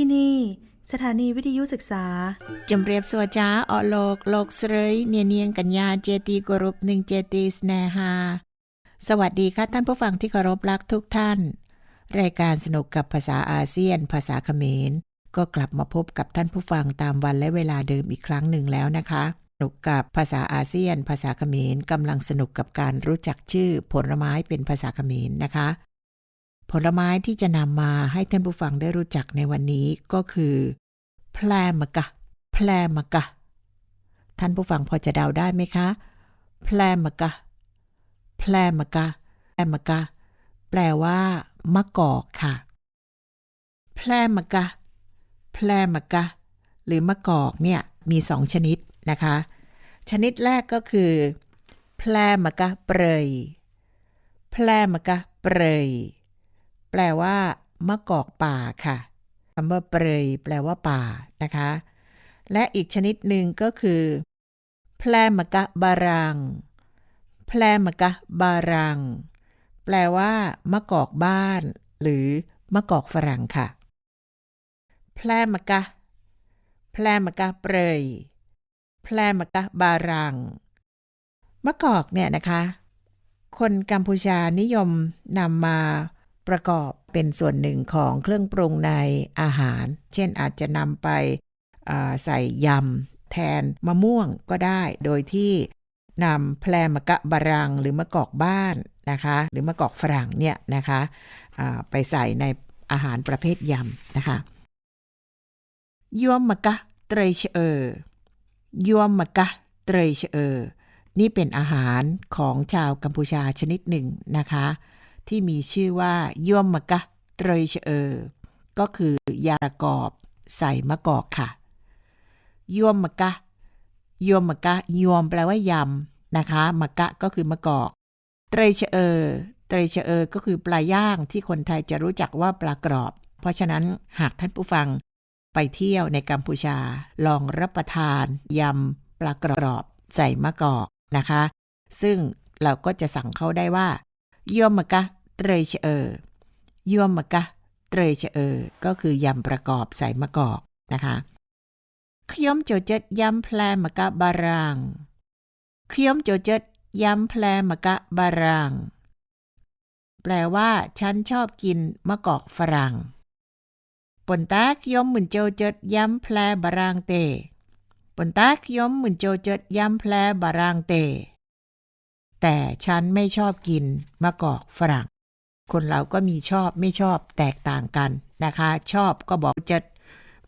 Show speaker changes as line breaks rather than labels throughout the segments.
ที่นี่ สถานีวิทยุศึกษา
จำเรียบสวจ้าออโลกโลกเสรยเนียเนียงกัญญาเจตีกรุปหนึ่งเจตีสแนฮาสวัสดีค่ะท่านผู้ฟังที่เคารพรักทุกท่าน รายการสนุกกับภาษาอาเซียน ภาษาเขมร ก็กลับมาพบกับท่านผู้ฟังตามวันและเวลาเดิมอีกครั้งหนึ่งแล้วนะคะสนุกกับภาษาอาเซียน ภาษาเขมรกำลังสนุกกับการรู้จักชื่อผลไม้เป็นภาษาเขมรนะคะ ผลไม้ที่จะนำมาให้ท่านผู้ฟังได้รู้จักในวันนี้ก็คือ แพลมะกะ แพลมะกะ ท่านผู้ฟังพอจะเดาได้ไหมคะ แพลมะกะ แพลมะกะ แพลมะกะ แปลว่ามะกอกค่ะ แพลมะกะ แพลมะกะ หรือมะกอกเนี่ยมีสองชนิดนะคะ ชนิดแรกก็คือ แพลมะกะเปรย แพลมะกะเปรย แปลว่ามะกอกป่าค่ะคำว่าเปรยแปลว่าป่านะคะ และอีกชนิดหนึ่งก็คือ แพลมกะบารัง แพลมกะบารัง แปลว่ามะกอกบ้าน หรือมะกอกฝรั่งค่ะ แพลมกะ แพลมกะเปรย แพลมกะบารัง มะกอกเนี่ยนะคะ คนกัมพูชานิยมนำมา ประกอบเป็นส่วนหนึ่งของเครื่องปรุงในอาหาร เช่นอาจจะนำไปใส่ยำแทนมะม่วงก็ได้ โดยที่นำแพลมะกะบารังหรือมะกอกบ้านนะคะ หรือมะกอกฝรั่งเนี่ยนะคะไปใส่ในอาหารประเภทยำนะคะยวมมะกะเตรยเชเออยวมมะกะเตรยเชเออนี่เป็นอาหารของชาวกัมพูชาชนิดหนึ่งนะคะ ที่มีชื่อว่ายวมมะกะเตรยเชเออ ก็คือยาประกอบใส่มะกอกค่ะยวมมะกะยวมมะกะยวมแปลว่ายำนะคะมะกะก็คือมะกอกเตรยเชเออเตรยเชเออ ก็คือปลาย่างที่คนไทยจะรู้จักว่าปลากรอบ เพราะฉะนั้นหากท่านผู้ฟังไปเที่ยวในกัมพูชา ลองรับประทานยำปลากรอบใส่มะกอกนะคะ ซึ่งเราก็จะสั่งเขาได้ว่ายวมมะกะ เตรยเชเออยวมมะกะเตรยเชเออก็คือยำประกอบใส่มะกอกนะคะขยมโจเจ็ดยำแพลมะกะบารางขยมโจเจ็ดยำแพลมะกะบารางแปลว่าฉันชอบกินมะกอกฝรั่งปนตาขยมหมุนโจเจ็ดยำแพลบารางเตปนตาขยมหมุนโจเจ็ดยำแพลบารางเตแต่ฉันไม่ชอบกินมะกอกฝรั่ง คนเราก็มีชอบไม่ชอบแตกต่างกันนะคะ ชอบก็บอกจัด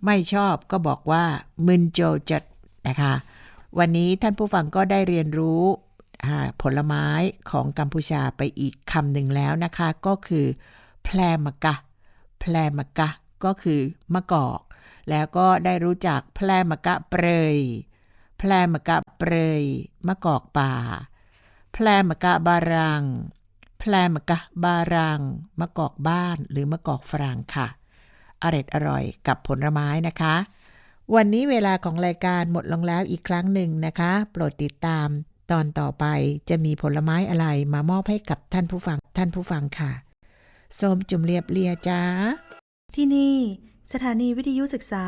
ไม่ชอบก็บอกว่ามึนโจจัดนะคะ วันนี้ท่านผู้ฟังก็ได้เรียนรู้ผลไม้ของกัมพูชาไปอีกคำหนึ่งแล้วนะคะ ก็คือ แพลมะกะ แพลมะกะ ก็คือมะกอก แล้วก็ได้รู้จักแพลมะกะเปรย แพลมะกะเปรยมะกอกป่า แพลมะกะบารัง แพลมะกะบารังมะกอกบ้านหรือมะกอกฝรั่งค่ะอร่อยอร่อยกับผลไม้นะคะ วันนี้เวลาของรายการหมดลงแล้วอีกครั้งหนึ่งนะคะ โปรดติดตาม ตอนต่อไปจะมีผลไม้อะไรมามอบให้กับท่านผู้ฟังท่านผู้ฟังค่ะส้มจุ่มเรียบเลียจ้า
ที่นี่ สถานีวิทยุศึกษา